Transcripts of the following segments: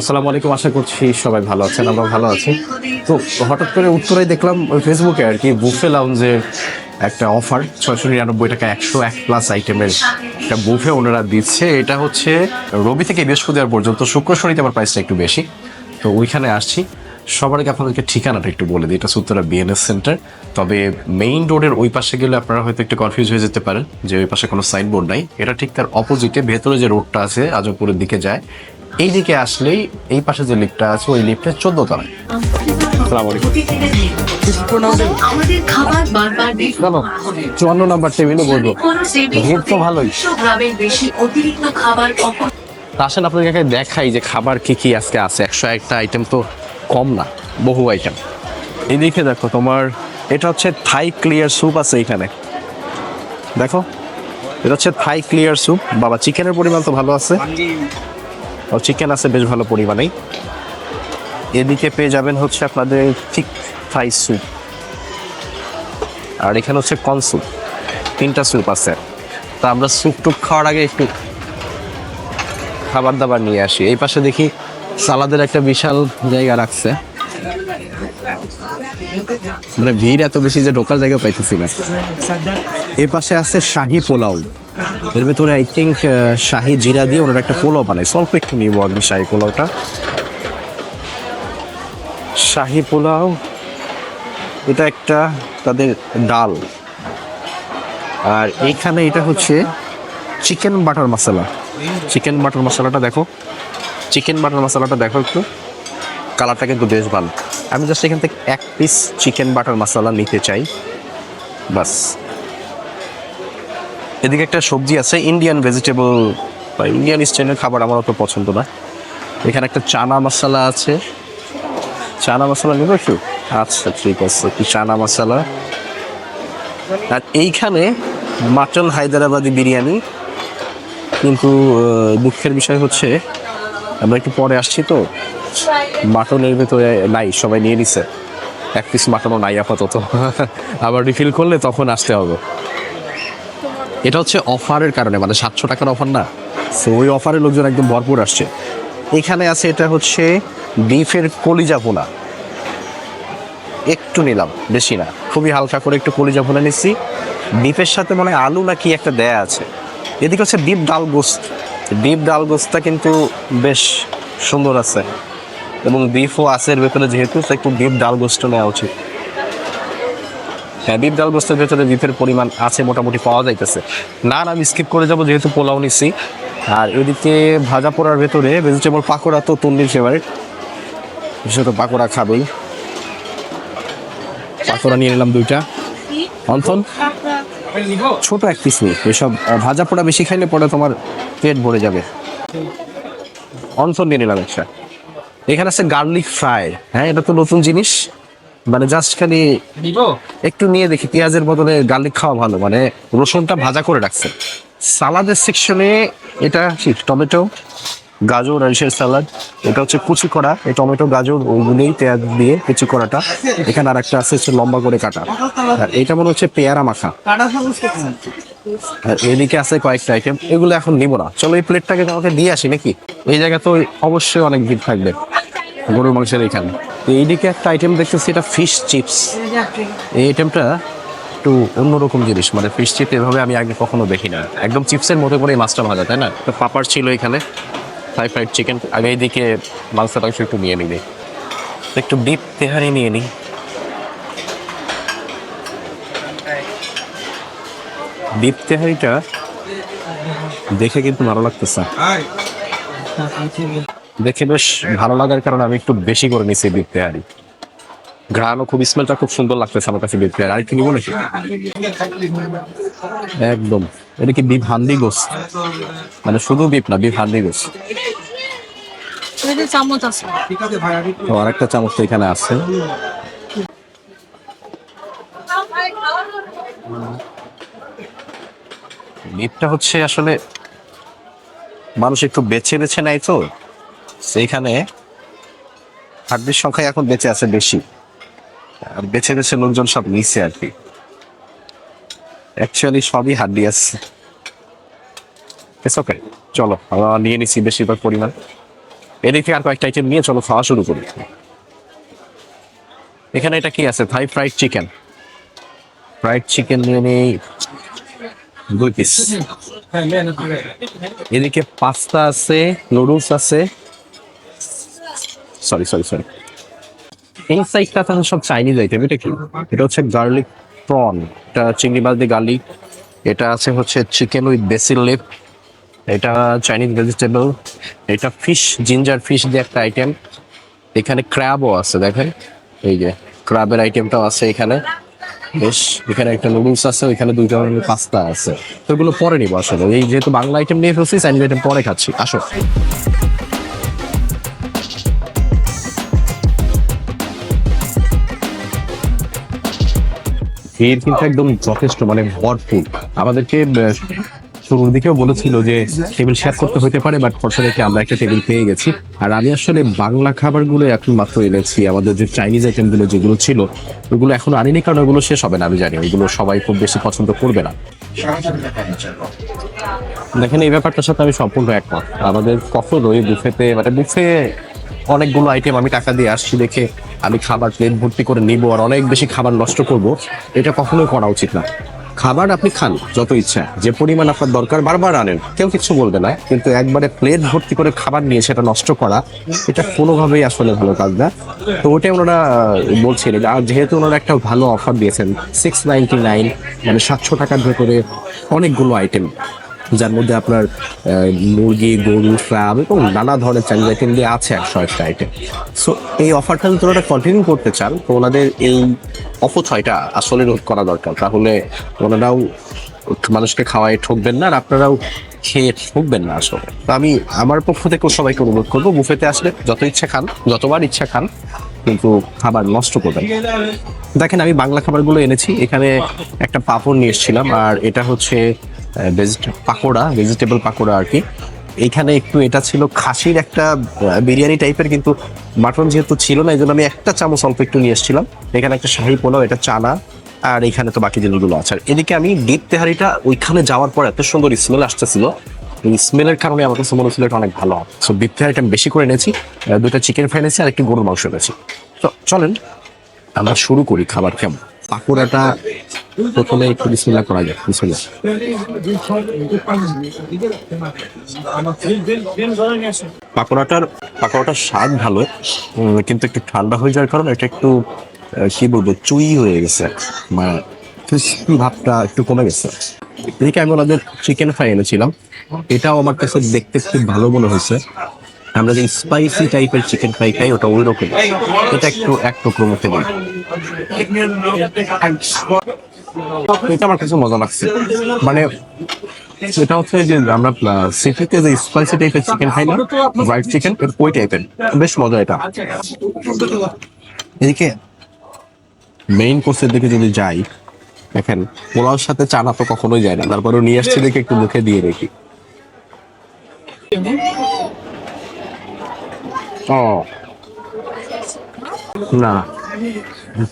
আসসালামু আলাইকুম। আশা করছি সবাই ভালো আছেন, আমরা ভালো আছি। তো হঠাৎ করে উত্তরায় দেখলাম, ওই ফেসবুকে আর কি, বুফে লাউঞ্জের একটা অফার ছয়শো নিরানব্বই টাকা একশো এক প্লাস আইটেমের একটা বুফে ওনারা দিচ্ছে। এটা হচ্ছে রবি থেকে বৃহস্পতিবার পর্যন্ত। শুক্র, শনিতে আমার প্রাইসটা একটু বেশি। তো ওইখানে আসছি। সবার আগে আপনাদেরকে ঠিকানাটা একটু বলে দিই। এটা উত্তরা বিএনএস সেন্টার তবে মেইন রোডের ওই পাশে গেলে আপনারা হয়তো একটু কনফিউজ হয়ে যেতে পারেন যে ওই পাশে কোনো সাইনবোর্ড নাই। এটা ঠিক তার অপোজিটে ভেতরে যে রোডটা আছে, আজমপুরের দিকে যায়। এই দিকে আসলেই এই পাশে যে লিফটটা আছে ওই লিফটের চোদ্দ তলায় আসসালামু আলাইকুম আমাদের খাবার বারবার চলো চুয়ান্ন নাম্বার টেবিলে বলব ভিড় তো ভালোই। গ্রামের বেশি অতিরিক্ত খাবার আসেন আপনাদেরকে দেখাই যে খাবার কি কি আজকে আছে। একশো একটা আইটেম তো কম না বহু আইটেম এদিকে দেখো তোমার এটা হচ্ছে থাই ক্লিয়ার স্যুপ আছে এখানে। দেখো এটা হচ্ছে থাই ক্লিয়ার স্যুপ বাবা চিকেনের পরিমাণ তো ভালো আছে। চিকেন আছে, বেশ ভালো পরিমাণেই। এদিকে পেয়ে যাবেন হচ্ছে আপনাদের ঠিক থাই স্যুপ আর এখানে হচ্ছে কর্ন স্যুপ তিনটা স্যুপ আছে। তা আমরা স্যুপ টুপ খাওয়ার আগে একটু খাবার দাবার নিয়ে আসি। এই পাশে দেখি সালাদের একটা বিশাল জায়গা রাখছে। মানে ভিড় এত বেশি যে ঢোকার জায়গা পাইতেছি না। এই পাশে আছে শাহি পোলাও। এর ভেতরে আই থিঙ্ক শাহি জিরা দিয়ে ওনারা একটা পোলাও বানায়। স্বল্প একটু নিবো আমি শাহি পোলাওটা। শাহি পোলাও, এটা একটা তাদের ডাল। আর এইখানে এটা হচ্ছে chicken butter masala. Chicken butter মশলাটা দেখো। চিকেন বাটার মশলাটা দেখো একটু। কালারটা কিন্তু বেশ ভালো। আমি জাস্ট এখান থেকে এক পিস চিকেন বাটার মশলা নিতে চাই। বাস। এদিকে একটা সবজি আছে ইন্ডিয়ান ভেজিটেবল বা ইন্ডিয়ান স্টাইলের খাবার আমার অত পছন্দ না। এখানে একটা চানা মশলা আছে। চানা মশলা নেব একটু আচ্ছা ঠিক আছে, একটু চানা মশলা। আর এইখানে মাটন হায়দ্রাবাদি বিরিয়ানি, কিন্তু দুঃখের বিষয় হচ্ছে, আমরা একটু পরে আসছি তো। মাটনের ভেতরে নাই, সবাই নিয়ে নিছে। এক পিস মাটনও নাই আপাতত। আবার রিফিল করলে তখন আসতে হবে। এটা হচ্ছে অফারের কারণে মানে সাতশো টাকার অফার না। সো ওই অফারে লোকজন একদম ভরপুর আসছে। এখানে আছে, এটা হচ্ছে বিফের কলিজা পোলা একটু নিলাম, বেশি না। খুবই হালকা করে একটু কলিজা ভুলে নিচ্ছি। বিফের সাথে মনে আলু নাকি একটা দেয়া আছে। এদিকে হচ্ছে ডিপ ডাল গোস্ত। ডিপ ডাল গোস্তটা কিন্তু বেশ সুন্দর আছে। এবং বিফও আছে এর ভেতরে যেহেতু একটু ডিপ ডাল গোস্ত নেওয়া উচিত। হ্যাঁ ডিপ ডাল গোস্তের ভেতরে বিফের পরিমাণ আছে, মোটামুটি পাওয়া যাইতেছে। না আমি স্কিপ করে যাব, যেহেতু পোলাও নিচ্ছি আর এদিকে ভাজা পোড়ার ভেতরে ভেজিটেবল পাকোড়া তো তন্দির ফেভারিট বিশেষত পাকোড়া খাবেই। পাকোড়া নিয়ে নিলাম দুইটা। অন্থন ছোট এক পিস নিই এসব ভাজা পোড়া বেশি খাইলে পরে তোমার পেট ভরে যাবে। অন্থন নিয়ে নিলাম একটা। এখানে আছে গার্লিক ফ্রাই হ্যাঁ এটা তো নতুন জিনিস। মানে জাস্ট খালি একটু নিয়ে দেখি পেঁয়াজের বদলে গার্লিক খাওয়া ভালো মানে রসুনটা ভাজা করে রাখছে। সালাদের সেকশনে এটা টমেটো গাজর রাইসের সালাদ এটা হচ্ছে কুচি করা এই টমেটো গাজর ওইগুলোই পেঁয়াজ দিয়ে কুচি করাটা এখানে আর একটা আছে হচ্ছে লম্বা করে কাটা। আর এটা মনে হচ্ছে পেয়ারা মাখা। আর এদিকে আছে কয়েকটা আইটেম এগুলো এখন নিব না। চলো এই প্লেটটাকে আমাকে দিয়ে আসি নাকি? এই জায়গা তো অবশ্যই অনেক ভিড় থাকবে গরুর মাংসের এখানে। তো এইদিকে একটা আইটেম দেখতেছি, এটা ফিশ চিপস এই আইটেমটা একটু অন্যরকম জিনিস মানে ফিশ চিপ এভাবে আমি আগে কখনো দেখি না একদম চিপসের মতো করে মাছটা ভাজা, তাই না? তো পাপার ছিল এখানে ফ্রাই ফ্রাইড চিকেন আমি এইদিকে মাংস টাংস একটু নিয়ে নিই একটু ডিপ তেহারি নিয়ে নিই। ডিপ তেহারিটা দেখে কিন্তু ভালো লাগতেছে। দেখে বেশ ভালো লাগার কারণে আমি একটু বেশি করে নিছি ডিপ তেহারি ঘ্রাণও খুব স্মেলটা খুব সুন্দর লাগতেছে আমার কাছে তেহারি আর একটু নিবো একদম। এটা কি বিফ হান্দি গোস? মানে শুধু বিফ না, বিফ হান্দি গোস। তো আরেকটা চামচ তো এখানে আছে। বিফটা হচ্ছে আসলে মানুষ একটু বেছে বেছে নেয় তো। সেইখানে হাড্ডির সংখ্যা এখন বেঁচে আছে বেশি। আর বেছে বেছে লোকজন সব নিচ্ছে আর কি। অ্যাকচুয়ালি সবই হাড্ডি আছে। ওকে চলো আমরা নিয়ে নিচ্ছি বেশিরভাগ পরিমাণ। এদিক আর কয়েকটা আইটেম নিয়ে চলো খাওয়া শুরু করি। এখানে এটা কি আছে? Thai fried chicken fried chicken নিয়ে নেই দুই পিস এদিকে পাস্তা আছে নুডলস আছে। সরি সরি সরি এই সাইডটা তাহলে সব চাইনিজ আইটেম এটা কি? এটা হচ্ছে গার্লিক প্রন এটা চিংড়ি মাছ দিয়ে গার্লিক এটা আছে হচ্ছে চিকেন উইথ বেসিল লিপ এটা চাইনিজ ভেজিটেবল এটা ফিশ জিঞ্জার ফিশ দিয়ে একটা আইটেম এখানে ক্র্যাবও আছে, দেখেন, এই যে ক্র্যাবের আইটেমটাও আছে এখানে, বেশ, এখানে একটা নুডলস আছে, ওইখানে দুই ধরনের পাস্তা আছে। তো এগুলো পরে নিবো, আসলে। এই যেহেতু বাংলা আইটেম নিয়ে ফেলছি চাইনিজ আইটেম পরে খাচ্ছি, আসো। ভিড় কিন্তু একদম যথেষ্ট মানে ভরপুর। আমাদেরকে শুরুর দিকেও বলেছিল যে টেবিল শেয়ার করতে হতে পারে বাট ফর্চুনেটলি আমরা একটা টেবিল পেয়ে গেছি। আর আমি আসলে বাংলা খাবারগুলো এখন মাত্র এনেছি, আমাদের যে চাইনিজ আইটেমগুলো যেগুলো ছিল, ওগুলো এখন আনিনি, কারণ ওগুলো শেষ হবে না, আমি জানি। ওগুলো সবাই খুব বেশি পছন্দ করবে না। দেখেন, এই ব্যাপারটার সাথে আমি সম্পূর্ণ একমত। আমাদের কখনো ওই বুফেতে মানে বুফে অনেকগুলো আইটেম আমি টাকা দিয়ে আসছি দেখে আমি খাবার প্লেট ভর্তি করে নিব আর অনেক বেশি খাবার নষ্ট করব, এটা কখনোই করা উচিত না। খাবার আপনি খান, যত ইচ্ছা। যে পরিমাণ আপনার দরকার, বারবার আনেন। কেউ কিছু বলবে না, কিন্তু একবারে প্লেট ভর্তি করে খাবার নিয়ে সেটা নষ্ট করা, এটা কোনোভাবেই আসলে ভালো কাজ না। তো ওটাই ওনারা বলছিলেন আর যেহেতু ওনারা একটা ভালো অফার দিয়েছেন সিক্স নাইনটি নাইন মানে সাতশো টাকার ভেতরে অনেকগুলো আইটেম যার মধ্যে আপনার মুরগি, গরু ফ্রাম এবং নানা ধরনের আইটেম দিয়ে আছে একশো একটা আইটেম সো এই অফারটা যদি ওনারা কন্টিনিউ করতে চান, তো ওনাদের এই অপচয়টা আসলে রোধ করা দরকার। তাহলে ওনারাও মানুষকে খাওয়ায় ঠকবেন না, আর আপনারাও খেয়ে ঠকবেন না আসলে। তো আমি আমার পক্ষ থেকেও সবাইকে অনুরোধ করব, বুফেতে আসলে যত ইচ্ছা খান, যতবার ইচ্ছা খান, কিন্তু খাবার নষ্ট করবেন দেখেন, আমি বাংলা খাবারগুলো এনেছি, এখানে একটা পাপড় নিয়ে এসেছিলাম, আর এটা হচ্ছে পাকোড়া ভেজিটেবল পাকোড়া আর কি। এইখানে একটু এটা ছিল খাসির একটা বিরিয়ানি টাইপের কিন্তু মাটন যেহেতু ছিল না এই জন্য আমি একটা চামচ অল্প একটু নিয়ে এসেছিলাম। এখানে একটা শাহি পোলাও, এটা চানা, আর এখানে তো বাকি জিনিসগুলো আছে। আর এদিকে আমি ডিপ তেহারিটা ওইখানে যাওয়ার পর এত সুন্দর স্মেল আসতেছিল। এই স্মেলের কারণে আমার কাছে মনে হচ্ছিল এটা অনেক ভালো সো ডিপ তেহারিটা আমি বেশি করে এনেছি দুটো চিকেন ফ্রাই এনেছি, আর একটু গরুর মাংস এনেছি। তো চলেন, আমরা শুরু করি খাবার কেমন? পাকোড়াটা প্রথমে একটু বিসমিল্লা করা যায় বিসমিল্লা পাকোড়াটার পাকোড়াটার স্বাদ ভালো কিন্তু একটু ঠান্ডা হয়ে যাওয়ার কারণে এটা একটু কি বলব, চুই হয়ে গেছে। মানে ভাবটা একটু কমে গেছে। এদিকে আমি ওনাদের চিকেন ফ্রাই এনেছিলাম। এটাও আমার কাছে দেখতে খুব ভালো মনে হয়েছে। আমরা যে স্পাইসি টাইপের চিকেন ফ্রাই খাই, ওটা ওই রকম। এটা একটু, এক টুকরো মধ্যে দিই। এটা আমার কাছে মজা লাগছে। মানে সেটা হচ্ছে যে আমরা সিটিতে যে স্পাইসি টাইপের চিকেন খাই না হোয়াইট চিকেন ওই টাইপের বেশ মজা এটা। এদিকে মেইন কোর্সের দিকে যদি যাই, দেখেন, পোলাওর সাথে চানা তো কখনোই যায় না। তারপরে নিয়ে আসছে দেখে একটু মুখে দিয়ে রেখি ও। না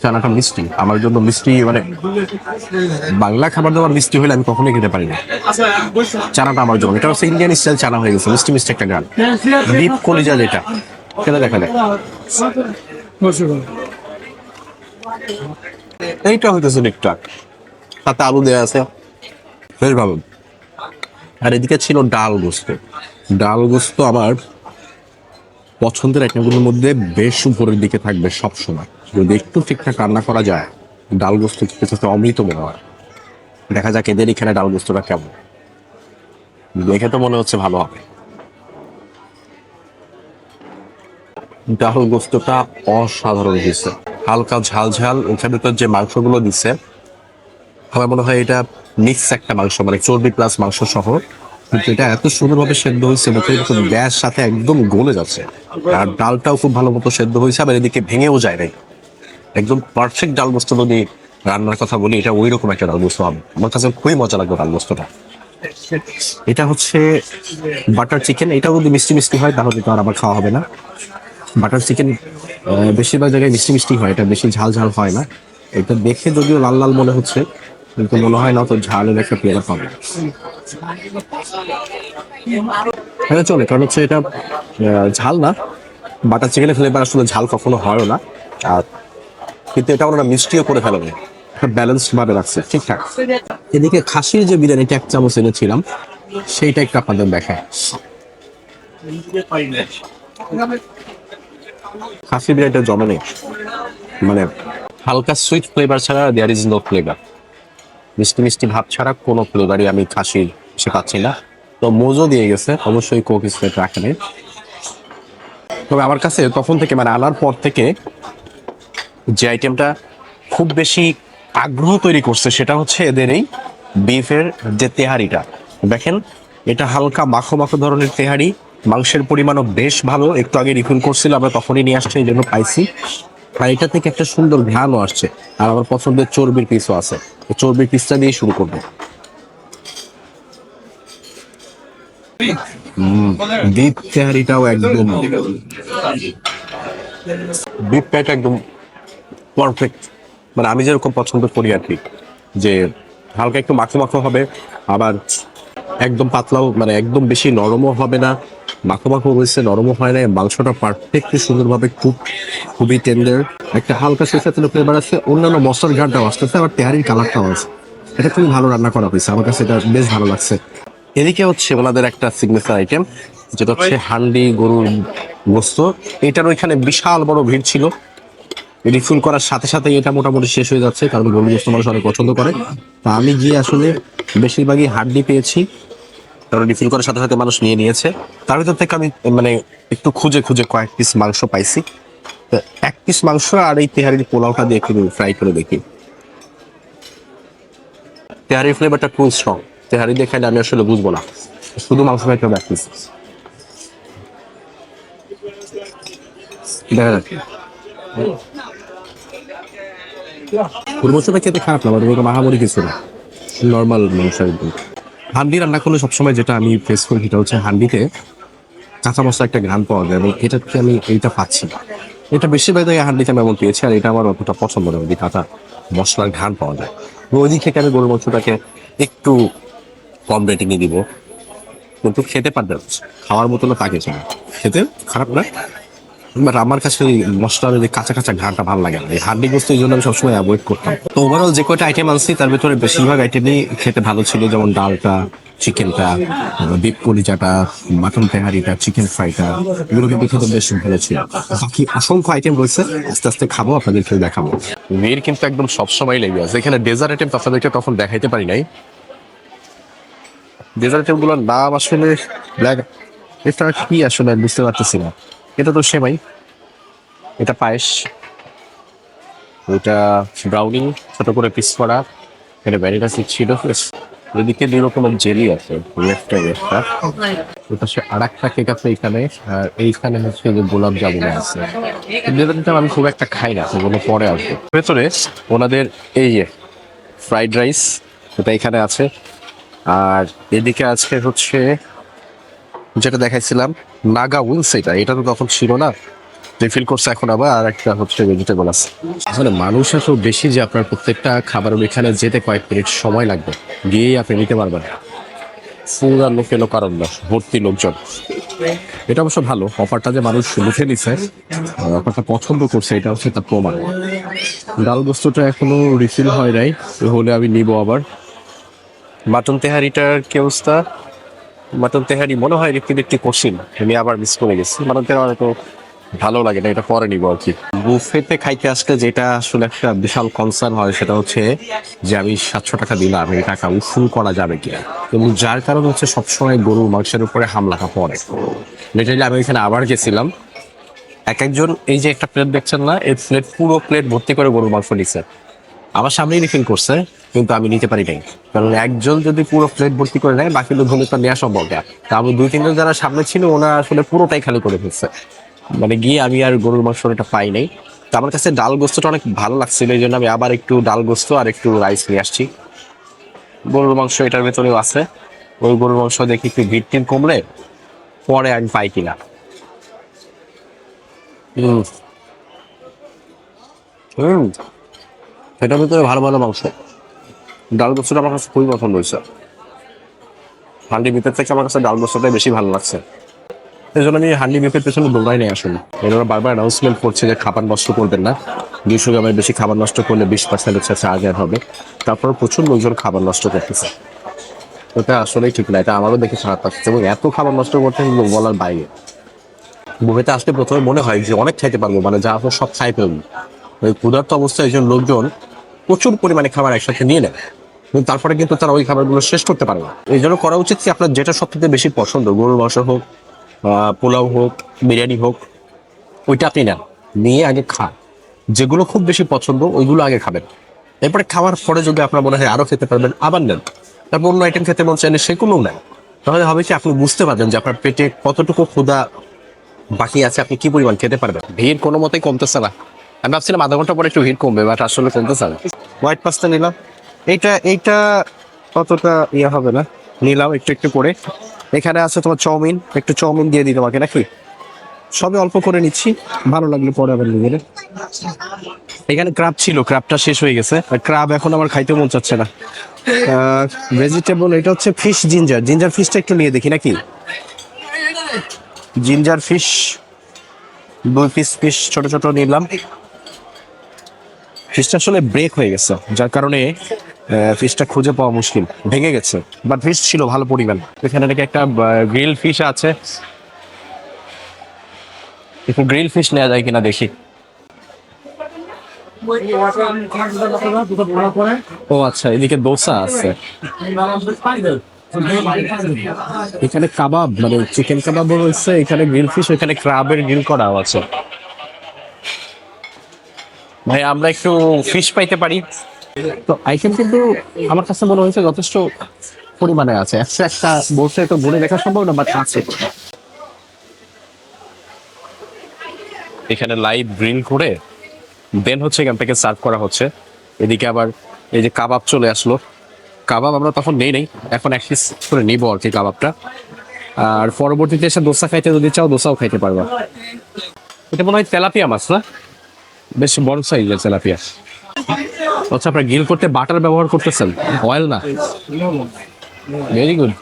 চানাটা মিষ্টি। আমার জন্য মিষ্টি মানে বাংলা খাবার দাবার মিষ্টি হলে আমি কখনোই খেতে পারি না। চানাটা আমার জন্য। এটা হচ্ছে ইন্ডিয়ান স্টাইল চানা হয়ে গেছে। মিষ্টি মিষ্টি একটা গান। ডিপ কলিজা যেটা। খেলে দেখা যায় এইটা হইতেছে ঠিকঠাক সাথে আলু দেওয়া আছে। বেশ ভালো। আর এদিকে ছিল ডাল গোস্ত। ডাল গোস্ত আমার পছন্দের আইটেমগুলোর মধ্যে বেশ উপরের দিকে থাকবে সব সময়। যদি একটু ঠিকঠাক রান্না করা যায়, ডাল গোস্ত খেতে খেতে অমৃত মনে হয়। দেখা যাক এদের এখানে ডাল গোস্তটা কেমন। দেখে তো মনে হচ্ছে ভালো হবে। ডাল গোস্তটা অসাধারণ হয়েছে। হালকা ঝাল ঝাল ওখানে তো যে মাংসগুলো দিচ্ছে, আমার মনে হয় এটা মিক্স একটা মাংস মানে চর্বি প্লাস মাংস সহ কিন্তু এটা এত সুন্দরভাবে সেদ্ধ হয়েছে, মুখের ভিতর গ্যাস সাথে একদম গলে যাচ্ছে। আর ডালটাও খুব ভালো মতো সেদ্ধ হয়েছে, আবার এদিকে ভেঙেও যায় নাই। একদম পারফেক্ট ডাল গোস্ত যদি রান্নার কথা বলি, এটা ওই রকম একটা ডাল গোস্ত হবে আমার কাছে খুবই মজা লাগবে ডাল গোস্তটা এটা হচ্ছে বাটার চিকেন এটাও যদি মিষ্টি মিষ্টি হয়, তাহলে তো আর আমার খাওয়া হবে না। বাটার চিকেন বেশিরভাগ জায়গায় মিষ্টি মিষ্টি হয়, এটা বেশি ঝাল ঝাল হয় না। এটা দেখে যদিও লাল লাল মনে হচ্ছে, কিন্তু মনে হয় না তো ঝালের একটা পেয়ারা পাবে। এটা চলে, কারণ হচ্ছে এটা ঝাল না। বাটার চিকেনের ফ্লেভার আসলে ঝাল কখনো হয়ও না। আর কিন্তু এটা ওরা মিষ্টিও করে ফেলে একটা ব্যালেন্স ভাবে রাখছে, ঠিকঠাক। এদিকে খাসির যে বিরিয়ানিটা এক চামচ এনেছিলাম। সেইটা একটু আপনাদের দেখায় খাসি বিরিয়ানিটা জমে নেই। মানে হালকা সুইট ফ্লেভার ছাড়া দেয়ার ইজ নো ফ্লেভার মিষ্টি মিষ্টি ভাব ছাড়া কোনো ফ্লেভারই আমি খাসির সে পাচ্ছি না। তো মোজো দিয়ে গেছে, অবশ্যই কোক স্প্রেট রাখেনি তবে আমার কাছে তখন থেকে মানে আনার পর থেকে যে আইটেমটা খুব বেশি আগ্রহ তৈরি করছে, সেটা হচ্ছে এদের এই বিফের যে তেহারিটা। দেখেন, এটা হালকা মাখো মাখো ধরনের তেহারি, মাংসের পরিমাণও বেশ ভালো। একটু আগে রিফিল করছিল আমরা তখনই নিয়ে আসছি, এই জন্য পাইছি। আর এটা থেকে একটা সুন্দর ঘ্রাণও আসছে। আর আমার পছন্দের চর্বির পিসও আছে। চর্বির পিসটা দিয়ে শুরু করব। একদম। একদম পারফেক্ট মানে আমি যেরকম পছন্দ করি আর কি, যে হালকা একটু মাখো মাখো হবে, আবার একদম পাতলাও মানে একদম বেশি নরমও হবে না। মাখো মাখো হয়েছে নরমও হয় নাই মাংসটা পারফেক্টলি সুন্দরভাবে খুব খুবই টেন্ডার একটা হালকা শেষা তেল ফ্লেভার আছে অন্যান্য মশলার ঘাটটাও আসতেছে আবার তেহারির কালারটাও আছে। এটা খুবই ভালো রান্না করা হয়েছে আমার কাছে এটা বেশ ভালো লাগছে। এদিকে হচ্ছে ওনাদের একটা সিগনেচার আইটেম যেটা হচ্ছে হান্ডি গরুর গোস্ত। এটার ওইখানে বিশাল বড় ভিড় ছিল। রিফিল করার সাথে সাথে এটা মোটামুটি শেষ হয়ে যাচ্ছে কারণ গরুর গোস্ত মানুষ অনেক পছন্দ করে। তা আমি গিয়ে আসলে বেশিরভাগই হাড্ডি পেয়েছি। কারণ রিফিল করার সাথে সাথে মানুষ নিয়ে নিয়েছে। তার ভিতর থেকে আমি মানে একটু খুঁজে খুঁজে কয়েক পিস মাংস পাইছি। এক পিস মাংস আর এই তেহারির পোলাওটা দিয়ে একটু ফ্রাই করে দেখি। তেহারির ফ্লেভারটা খুব স্ট্রং তেহারি দিয়ে আমি আসলে বুঝব না। শুধু মাংস খাইতে হবে এক পিস দেখা যাক। খেতে খারাপ না বাট কিছু না। নর্মাল মাংস একদম হান্ডি রান্না করলে সবসময় যেটা আমি ফেস করি সেটা হচ্ছে হান্ডিতে কাঁচা মশলা একটা ঘ্রাণ পাওয়া যায় এবং এটা কি আমি এইটা পাচ্ছি না। এটা বেশিরভাগ জায়গায় হান্ডিতে আমি এমন পেয়েছি আর এটা আমার অতটা পছন্দ নয় যে কাঁচা মশলার ঘ্রাণ পাওয়া যায়। ওই দিক থেকে আমি গরুর মাংসটাকে একটু কম রেটিংয়ে দিব। কিন্তু খেতে পারবে না। খাওয়ার মতো না তাকে খেতে খারাপ না। বাট আমার কাছে ওই মশলার যে কাঁচা কাঁচা ঘানটা ভালো লাগে না। এই হাড্ডি গোস্ত এই জন্য আমি সবসময় অ্যাভয়েড করতাম। তো ওভারঅল যে কয়টা আইটেম আনছি, তার ভিতরে বেশিরভাগ আইটেমই খেতে ভালো ছিল, যেমন ডালটা, চিকেনটা বিপ কলিজাটা মাটন তেহারিটা চিকেন ফ্রাইটা এগুলো কিন্তু খেতে বেশ ভালো ছিল। বাকি অসংখ্য আইটেম রয়েছে, আস্তে আস্তে খাব আপনাদেরকে দেখাবো। মেয়ের কিন্তু একদম সবসময় লেগে আছে। এখানে ডেজার্ট আইটেম আপনাদেরকে তখন দেখাইতে পারি নাই। ডেজার্ট আইটেমগুলোর নাম আসলে ব্ল্যাক এটা কি আসলে বুঝতে পারতেছি না। এটা তো সেমাই এটা পায়েস। ওটা ব্রাউনি ছোট করে পিস করা। এটা ভ্যানিলা সিট ছিল। এদিকে দুই রকমের জেলি আছে। লেফটে লেফটটা ওটা সে আর একটা কেক আছে এখানে। আর এইখানে হচ্ছে যে গোলাপ জামুন আছে। ডেজার্টটা আমি খুব একটা খাই না, সেগুলো পরে আসবে। ভেতরে ওনাদের এই যে ফ্রাইড রাইস এটা এখানে আছে। আর এদিকে আজকে হচ্ছে যেটা দেখাইছিলাম নাগা উইংস এটা এটা তো তখন ছিল না। রিফিল করছে এখন আবার, আর একটা হচ্ছে ভেজিটেবল আছে। আসলে মানুষ এত বেশি যে আপনার প্রত্যেকটা খাবারের এখানে যেতে কয়েক মিনিট সময় লাগবে। গিয়েই আপনি নিতে পারবেন। ফুল আর লোক কারণ না, ভর্তি লোকজন। এটা অবশ্য ভালো, অফারটা যে মানুষ লিখে নিছে অফারটা পছন্দ করছে, এটা হচ্ছে তার প্রমাণ। ডাল গোস্তটা এখনও রিফিল হয় নাই, হলে আমি নিব আবার। মাটন তেহারিটার কি অবস্থা? মাটন তেহারি মনে হয় রিপিট একটি কোশ্চিন আমি আবার মিস করে গেছি। মাটন তেহারি হয়তো ভালো লাগে না, এটা পরে নিব আর কি। বুফেতে খাইতে আসলে যেটা আসলে একটা বিশাল কনসার্ন হয়, সেটা হচ্ছে যে আমি সাতশো টাকা দিলাম, এই টাকা উসুল করা যাবে কিনা। এবং যার কারণ হচ্ছে সবসময় গরুর মাংসের উপরে হামলাটা পড়ে। লিটারালি আমি এখানে আবার গেছিলাম। এক একজন, এই যে একটা প্লেট দেখছেন না, এই প্লেট পুরো প্লেট ভর্তি করে গরুর মাংস নিচ্ছে আমার সামনেই রিফিল করছে, কিন্তু আমি নিতে পারি নাই। কারণ একজন যদি পুরো প্লেট ভর্তি করে নেয়, বাকি লোক তো নেওয়া সম্ভব না। তা আমি দুই, তিনজন যারা সামনে ছিল ওনারা আসলে পুরোটাই খালি করে ফেলছে। মানে গিয়ে আমি আর গরুর মাংস এটা পাই নাই। তো আমার কাছে ডাল গোস্তটা অনেক ভালো লাগছিল, এই জন্য আমি আবার একটু ডাল গোস্ত আর একটু রাইস নিয়ে আসছি। গরুর মাংস এটার ভেতরেও আছে। ওই গরুর মাংস দেখি একটু ভিড় টিম কমলে পরে আমি পাই কিনা। হুম। হুম। এটার ভিতরে ভালো ভালো মাংস। ডাল গোস্তটা আমার কাছে খুবই পছন্দ হয়েছে। হান্ডি বিপের থেকে আমার কাছে ডাল বস্তাটাই বেশি ভালো লাগছে। এই জন্য আমি হান্ডি বিপের পেছনে দৌড়াই নেই আসলে। এরা বারবার অ্যানাউন্সমেন্ট করছে যে খাবার নষ্ট করবেন না। দুইশো গ্রামের বেশি খাবার নষ্ট করলে বিশ পার্সেন্ট হচ্ছে চার্জার হবে। তারপর প্রচুর লোকজন খাবার নষ্ট করতেছে। ওটা আসলেই ঠিক না, এটা আমারও দেখে খারাপ লাগছে এবং এত খাবার নষ্ট করতে বলার বাইরে। বুফেতে আসলে প্রথমে মনে হয় যে অনেক খাইতে পারব মানে যা আছে সব খাই ফেলব। ওই ক্ষুধার্ত অবস্থায় একজন লোকজন প্রচুর পরিমাণে খাবার একসাথে নিয়ে কিন্তু তারপরে কিন্তু তারা ওই খাবারগুলো শেষ করতে পারে না। এই জন্য করা উচিত কি আপনার যেটা সবথেকে বেশি পছন্দ গরুর মাংস হোক পোলাও হোক, বিরিয়ানি হোক, ওইটা আপনি নেন। নিয়ে আগে খান। যেগুলো খুব বেশি পছন্দ, ওইগুলো আগে খাবেন। এরপরে খাওয়ার পরে যদি আপনার মনে হয় আরও খেতে পারবেন, আবার নেন। তারপর অন্য আইটেম খেতে মন চাইলে সেগুলোও নেন। তাহলে হবে কি, আপনি বুঝতে পারবেন যে আপনার পেটে কতটুকু ক্ষুদা বাকি আছে, আপনি কি পরিমাণ খেতে পারবেন। ভিড় কোনো মতেই কমতেছে না। আমি ভাবছিলাম আধা ঘণ্টা পরে একটু ভিড় কমবে বাট আসলে কমতেছে না। হোয়াইট পাস্তা নিলাম। এইটা এইটা অতটা ইয়ে হবে না। নিলাম একটু একটু করে। এখানে আছে তোমার চাউমিন। একটু চাউমিন দিয়ে দিই তোমাকে, নাকি? সবে অল্প করে নিচ্ছি। ভালো লাগলে পরে আবার নিয়ে এখানে ক্রাব ছিল ক্রাবটা শেষ হয়ে গেছে। আর ক্রাব এখন আমার খাইতে মন চাচ্ছে না। ভেজিটেবল এটা হচ্ছে ফিশ জিঞ্জার জিঞ্জার ফিশটা একটু নিয়ে দেখি, নাকি? জিঞ্জার ফিশ দুই পিস ফিশ ছোট ছোট নিলাম। ফিশটা আসলে ব্রেক হয়ে গেছে, যার কারণে ফিশটা খুঁজে পাওয়া মুশকিল, ভেঙে গেছে। বাট ফিশ ছিল, ভালো পরিমাণ। এখানে নাকি একটা গ্রিল ফিশ আছে। একটু গ্রিল ফিশ নেওয়া যায় কিনা দেখি। ও আচ্ছা এদিকে দোসা আছে। এখানে কাবাব মানে চিকেন কাবাব রয়েছে, এখানে গ্রিল ফিশ এখানে ক্রাবের গ্রিল করাও আছে। ভাই আমরা একটু ফিশ পাইতে পারি। তো আইটেম কিন্তু আমার কাছে মনে হয়েছে যথেষ্ট পরিমাণে আছে। একশো একটা বসে তো বলে দেখা সম্ভব না বাট আছে। এখানে লাইভ গ্রিল করে দেন হচ্ছে এখান থেকে সার্ভ করা হচ্ছে। এদিকে আবার এই যে কাবাব চলে আসলো। কাবাব আমরা তখন নেই নেই এখন এক পিস করে নিবো আর কি কাবাবটা। আর পরবর্তীতে এসে দোসা খাইতে যদি চাও দোসাও খাইতে পারবা। এটা মনে হয় তেলাপিয়া মাছ না? বেশ বড় সাইজের তেলাপিয়া। আচ্ছা আপনার গ্রিল করতে বাটার ব্যবহার করতেছেন? অয়েল না? ভেরি গুড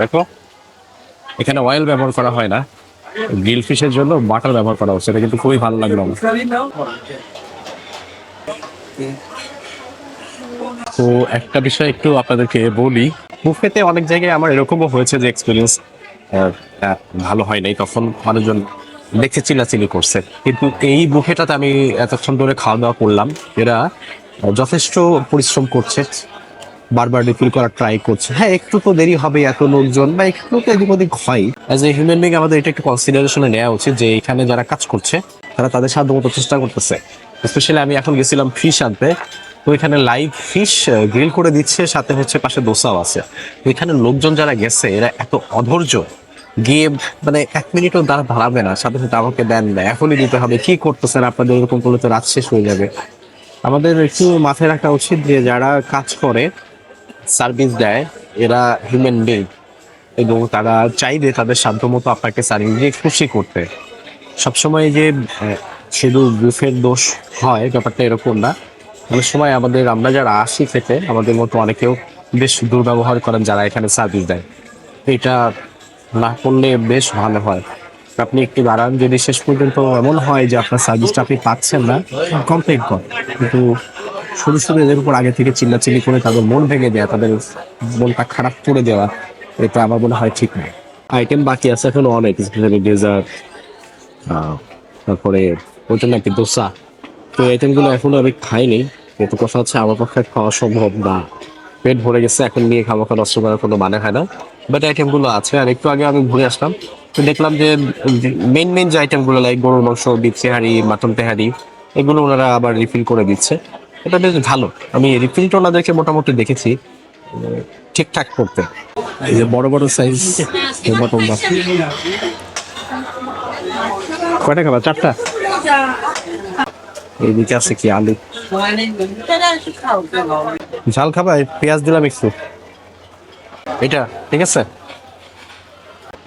দেখো, এখানে অয়েল ব্যবহার করা হয় না। গ্রিল ফিশের জন্য বাটার ব্যবহার করা হচ্ছে। এটা কিন্তু খুবই ভালো লাগল আমার। তো একটা বিষয় একটু আপনাদেরকে বলি, বুফেতে অনেক জায়গায় আমার এরকমও হয়েছে যে এক্সপিরিয়েন্স ভালো হয় নাই। তখন মানুষজন দেখে চিল্লাচিল্লি করছে। কিন্তু এই বুফেটাতে আমি এতক্ষণ ধরে খাওয়া দাওয়া করলাম, এরা যথেষ্ট পরিশ্রম করছে, বারবার রিফিল করার ট্রাই করছে। হ্যাঁ একটু তো দেরি হবে এত লোকজন, বা একটু তো এদিক ওদিক হয়। অ্যাজ এ হিউম্যান বিং আমাদের এটা একটু কনসিডারেশনে নেওয়া উচিত যে এখানে যারা কাজ করছে, তারা তাদের সাধ্য মতো চেষ্টা করতেছে। স্পেশালি আমি এখন গেছিলাম ফিশ আনতে, তো এখানে লাইভ ফিশ গ্রিল করে দিচ্ছে, সাথে হচ্ছে পাশে দোসাও আছে। এখানে লোকজন যারা গেছে, এরা এত অধৈর্য। গিয়ে মানে এক মিনিটও দাঁড়া দাঁড়াবে না, সাথে সাথে আমাকে দেন না। এখনই দিতে হবে, কি করতেছেন আপনাদের এরকম করলে তো রাত শেষ হয়ে যাবে। আমাদের একটু মাথায় রাখা উচিত যে যারা কাজ করে সার্ভিস দেয়, এরা হিউম্যান বিং এবং তারা চাইবে তাদের সাধ্যমতো আপনাকে সার্ভিস দিয়ে খুশি করতে। সবসময় যে শুধু বুফের দোষ হয়, ব্যাপারটা এরকম না। অনেক সময় আমাদের, আমরা যারা আসি খেতে আমাদের মতো অনেকেও বেশ দুর্ব্যবহার করেন যারা এখানে সার্ভিস দেয়। এটা না করলে বেশ ভালো হয়। আপনি একটু বাড়ান যদি শেষ পর্যন্ত এমন হয় যে আপনার সার্ভিসটা আপনি পাচ্ছেন না কমপ্লেন কর কিন্তু শুরু শুরু এদের উপর আগে থেকে চিল্লাচিল্লি করে তাদের মন ভেঙে দেওয়া তাদের মনটা খারাপ করে দেওয়া, এটা আমার মনে হয় ঠিক না। আইটেম বাকি আছে এখন অনেক স্পেশালি ডেজার্ট তারপরে ওইটা নাকি দোসা। তো আইটেমগুলো এখনও আমি খাইনি। কিন্তু কথা হচ্ছে আমার পক্ষে খাওয়া সম্ভব না। পেট ভরে গেছে, এখন নিয়ে খাওয়া খাওয়া নষ্ট করার কোনো মানে হয় না। বাট আইটেমগুলো আছে আর একটু আগে আমি ঘুরে আসলাম। তো দেখলাম যে মেন মেন যে আইটেমগুলো লাইক গরুর মাংস বিফ তেহারি মাটন তেহারি এগুলো ওনারা আবার রিফিল করে দিচ্ছে। এটা বেশ ভালো। আমি রিফিলটা ওনাদেরকে মোটামুটি দেখেছি ঠিকঠাক করতে। এই যে বড় বড় সাইজ মটন মাছ কয়টা খাবার চারটা? এইদিকে আছে কি আলু? ঝাল খাবা? এই পেঁয়াজ দিলাম একটু। এটা, ঠিক আছে?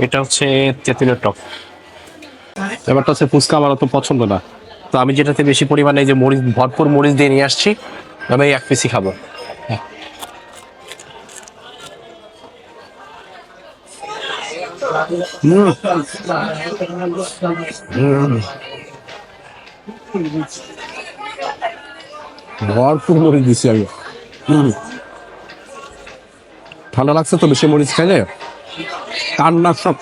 এটা হচ্ছে তেঁতুলের টক। ব্যাপারটা হচ্ছে ফুচকা আমার অত পছন্দ না। তো আমি যেটাতে বেশি পরিমাণে যে মরিচ, ভরপুর মরিচ দিয়ে নিয়ে আসছি, আমি এক পিসি খাব। হ্যাঁ। ভরপুর মরিচ দিছি আমি। ঠান্ডা লাগছে তো বেশি মরিচ খাইলে কান্না সব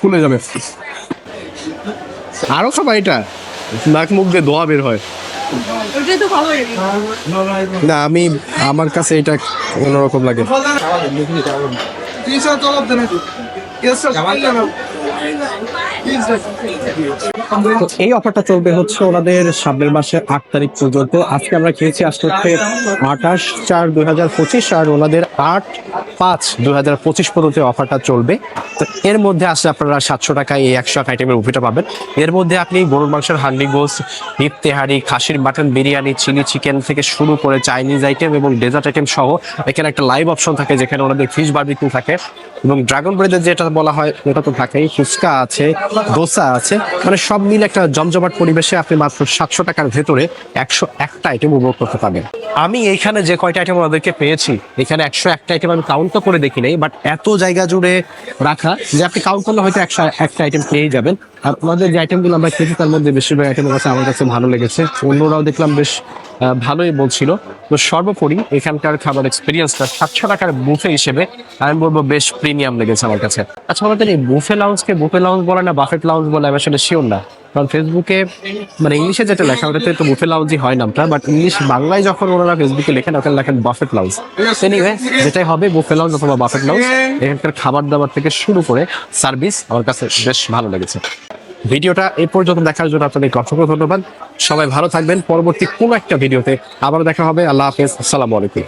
খুলে যাবে। আরও সবাই এটা। নাক মুখ দিয়ে ধোয়া বের হয়। না, আমি, আমার কাছে এটা অন্যরকম লাগে। তো এই অফারটা চলবে হচ্ছে ওনাদের সামনের মাসের আট তারিখ পর্যন্ত। আজকে আমরা খেয়েছি আজকে হচ্ছে আঠাশ চার দুই হাজার পঁচিশ, আর ওনাদের আট পাঁচ দুই হাজার পঁচিশ পর্যন্ত অফারটা চলবে। তো এর মধ্যে আসলে আপনারা সাতশো টাকায় এই একশো এক আইটেমের মুভিটা পাবেন। এর মধ্যে আপনি গরুর মাংসের হান্ডি গোস হিপ তেহারি, খাসির মাটন, বিরিয়ানি, চিলি চিকেন থেকে শুরু করে চাইনিজ আইটেম এবং ডেজার্ট আইটেম সহ এখানে একটা লাইভ অপশন থাকে যেখানে ওনাদের ফিশ বার্বিকিউ থাকে এবং ড্রাগন ব্রেডের যেটা বলা হয়, ওটা তো থাকেই। ফুচকা আছে, দোসা আছে মানে সব মিলে একটা জমজমাট পরিবেশে আপনি মাত্র সাতশো টাকার ভেতরে একশো একটা আইটেম উপভোগ করতে পারবেন। আমি এইখানে যে কয়টা আইটেম ওনাদেরকে পেয়েছি, এখানে একশো একটা আইটেম আমি কাউন্ট তো করে দেখি নাই বাট এত জায়গা জুড়ে রাখা যে আপনি কাউন্ট করলে হয়তো একশো, একটা আইটেম পেয়ে যাবেন। আর ওনাদের যে আইটেমগুলো আমরা খেয়েছি, তার মধ্যে বেশিরভাগ আইটেম কাছে আমার কাছে ভালো লেগেছে। অন্যরাও দেখলাম বেশ ভালোই বলছিল। তো সর্বোপরি এখানকার খাবার এক্সপিরিয়েন্সটা সাতশো টাকার বুফে হিসেবে আমি বলব বেশ প্রিমিয়াম লেগেছে আমার কাছে। আচ্ছা আমাদের এই বুফে লাউন্সকে বুফে লাউন্স বলে না বাফেট লাউন্স বলে আমি আসলে শিওর না। কারণ ফেসবুকে মানে ইংলিশে যেটা লেখা, ওটাতে তো বুফে লাউন্সই হয় নামটা বাট ইংলিশ বাংলায় যখন ওনারা ফেসবুকে লেখেন, ওখানে লেখেন বাফেট লাউন্স এনিওয়ে যেটাই হবে বুফে লাউজ অথবা বাফেট লাউন্স এখানকার খাবার দাবার থেকে শুরু করে সার্ভিস আমার কাছে বেশ ভালো লেগেছে। ভিডিওটা এই পর্যন্ত দেখার জন্য আপনাদের অসংখ্য ধন্যবাদ। সবাই ভালো থাকবেন। পরবর্তী কোনো একটা ভিডিওতে আবার দেখা হবে। আল্লাহ হাফেজ। আসসালামু আলাইকুম।